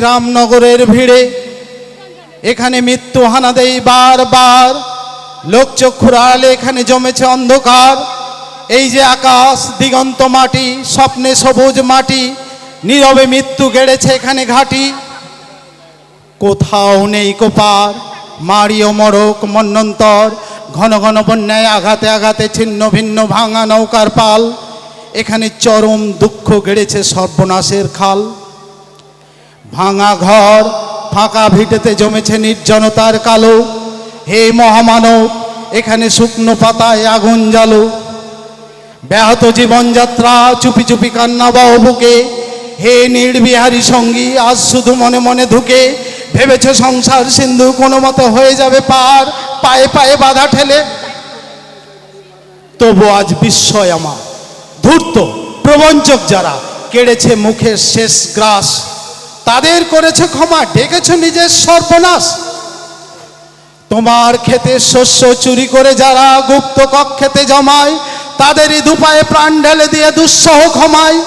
গ্রাম নগরের ভিড়ে এখানে মৃত্যু হানা দেই বারবার। লোকচক্ষুরালে এখানে জমেছে অন্ধকার। এই যে আকাশ, দিগন্ত মাটি, স্বপ্নে সবুজ মাটি, নীরবে মৃত্যু গেড়েছে এখানে ঘাটি। কোথাও নেই কোপার মারিও মরক মন্নন্তর, ঘন ঘন বন্যায় আঘাতে আঘাতে ছিন্ন ভিন্ন ভাঙা নৌকার পাল। এখানে চরম দুঃখ গেড়েছে সর্বনাশের খাল। ভাঙা ঘর, ফাঁকা ভিটেতে জমেছে নির্জনতার কালো। হে মহামানব, এখানে শুকনো পাতায় আগুন জ্বালো। ব্যাহত জীবনযাত্রা, চুপি চুপি কান্না বাহ বুকে। হে নির্বিহারী সঙ্গী, আজ শুধু মনে মনে ধুকে। ভেবেছে সংসার সিন্ধু কোনো মতো হয়ে যাবে পার। পায়ে পায়ে বাধা ঠেলে। তবু আজ বিস্ময় আমার। ধূর্ত, প্রবঞ্চক যারা, কেড়েছে মুখের শেষ গ্রাস। তাদের করেছে ক্ষমা, ডেকেছে নিজের সর্বনাশ। তোমার ক্ষেতে শস্য চুরি করে যারা গুপ্ত কক্ষেতে জমায়, তাদেরই দুপায়ে প্রাণ ঢেলে দিয়ে দুঃসহ ক্ষমায়।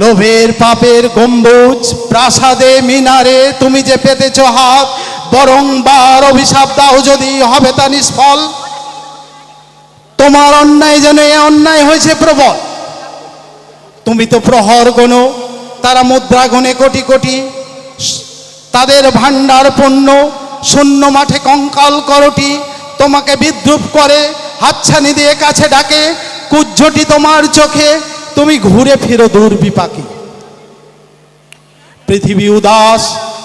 লোভের পাপের গম্বুজ, প্রাসাদে মিনারে তুমি যে পেতেছ হাত বরং বার অভিশাপ দাও যদি হবে তা নিষ্ফল। তোমার অন্যায় যেন এ অন্যায় হয়েছে প্রবল। তুমি তো প্রহর গণ তারা মুদ্রা গণে কোটি কোটি। তাদের ভাণ্ডার পণ্য শূন্য মাঠে কঙ্কাল করটি। তোমাকে বিদ্রুপ করে, হাতছানি দিয়ে কাছে ডাকে, কুজ্জটি তোমার চোখে, তুমি ঘুরে ফিরো দূর বিপাকে পৃথিবী উদাস,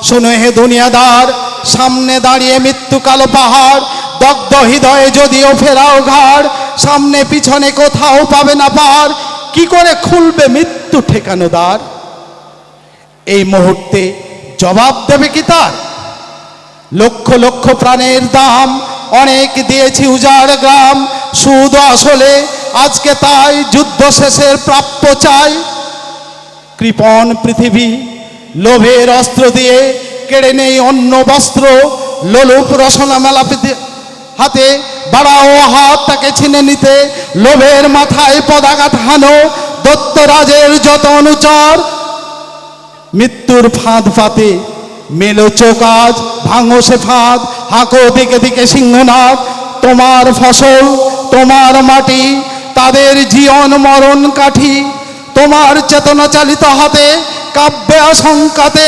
শোনো হে দুনিয়াদার, সামনে দাঁড়িয়ে মৃত্যু কালো পাহাড়, দগ্ধ হৃদয়ে যদিও ফেরাও ঘাড়, সামনে পিছনে কোথাও পাবে না পার, কি করে খুলবে মৃত্যু ঠেকানো দ্বার? এই মুহূর্তে জবাব দেবে কি তার? লক্ষ লক্ষ প্রাণের দাম, অনেক দিয়েছি উজাড় গ্রাম, সুদ আসলে আজকে তাই যুদ্ধ শেষের প্রাপ্য চাই। কৃপণ পৃথিবী, লোভের অস্ত্র দিয়ে কেড়ে নেই অন্য বস্ত্র, লোলুপ রসনা মেলা হাতে, বাড়াও হাত তাকে ছিনে নিতে, লোভের মাথায় পদাঘাত হানো, দত্তরাজের যত অনুচর মৃত্যুর ফাঁদ পাতে মেলো চোকাজ ভাঙো সে ফাঁদ, হাঁকো দিকে দিকে সিংহনাথ তোমার ফসল, তোমার মাটি, তাদের জীবন মরণ কাঠি। তোমার চেতনা চালিত হাতে, কাব্যে আশঙ্কাতে,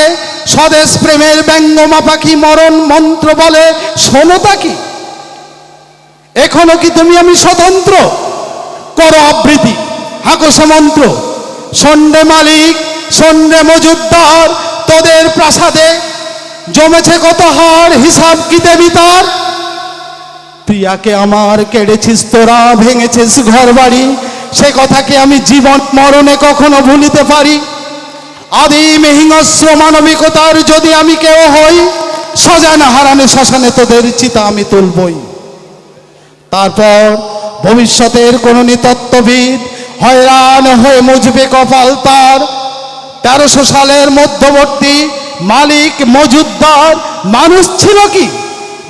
স্বদেশ প্রেমের ব্যঙ্গমা পাখি মরণ মন্ত্র বলে শোনতা কি এখনও কি তুমি আমি স্বতন্ত্র? করো আবৃত্তি, হাঁকো সে মন্ত্র। সন্ডে মালিক সন্ডে মজুদ্দার, তোদের প্রাসাদে জমেছে কত হার হিসাব কি দেবি তার? প্রিয়াকে আমার কেড়েছিস তোরা, ভেঙেছিস ঘর বাড়ি সে কথাকে আমি জীবন মরণে কখনো ভুলিতে পারি। আদিম হিংস্র মানবিকতার যদি আমি কেউ হই, সজানা হারানে শ্মশানে তোদের চিতা আমি তুলবই। তারপর ভবিষ্যতের কোন নিতত্ত্ববিদ হয়রান হয়ে মুজবে কপাল তার তেরোশো সালের মধ্যবর্তী মালিক মজুদ্দার মানুষ ছিল কি?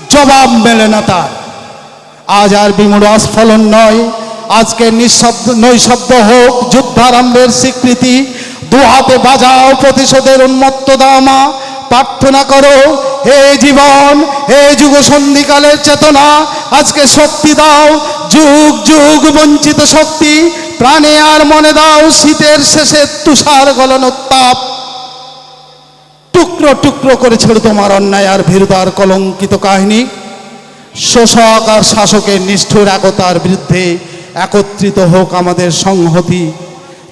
জবাব মেলে না তার। আজ আর বিমূঢ় আস্ফলন নয়। আজকে নিঃশব্দ, নৈশব্দ হোক যুদ্ধারম্ভের স্বীকৃতি। দু হাতে বাজাও প্রতিশোধের উন্মত্ত দামা। প্রার্থনা করো, হে জীবন, হে যুগ সন্ধিকালের চেতনা। আজকে শক্তি দাও যুগ যুগ বঞ্চিত শক্তি, প্রাণে আর মনে দাও শীতের শেষে তুষার গলানোর তাপ টুকরো টুকরো করে ছেড়ে তোমার অন্যায় আর ভীরুতার কলঙ্কিত কাহিনী। শোষক আর শাসকের নিষ্ঠুর একতার বিরুদ্ধে একত্রিত হোক আমাদের সংহতি।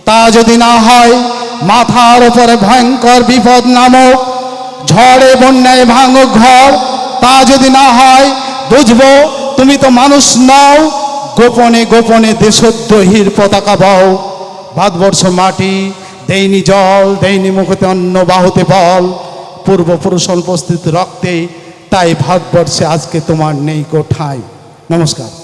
তা যদি না হয়, মাথার ওপরে ভয়ঙ্কর বিপদ নামক, ঝড়ে বন্যায় ভাঙক ঘর। তা যদি না হয়, বুঝব তুমি তো মানুষ নও গোপনে গোপনে দেশদ্রোহীর পতাকা বাও। ভারতবর্ষ মাটি দেইনি জল দেইনি মুখতে অন্য বাহুতে বল। পূর্বপুরুষ উপস্থিত রক্তে, তাই ভারতবর্ষে আজকে তোমার নেই কোঠায় নমস্কার।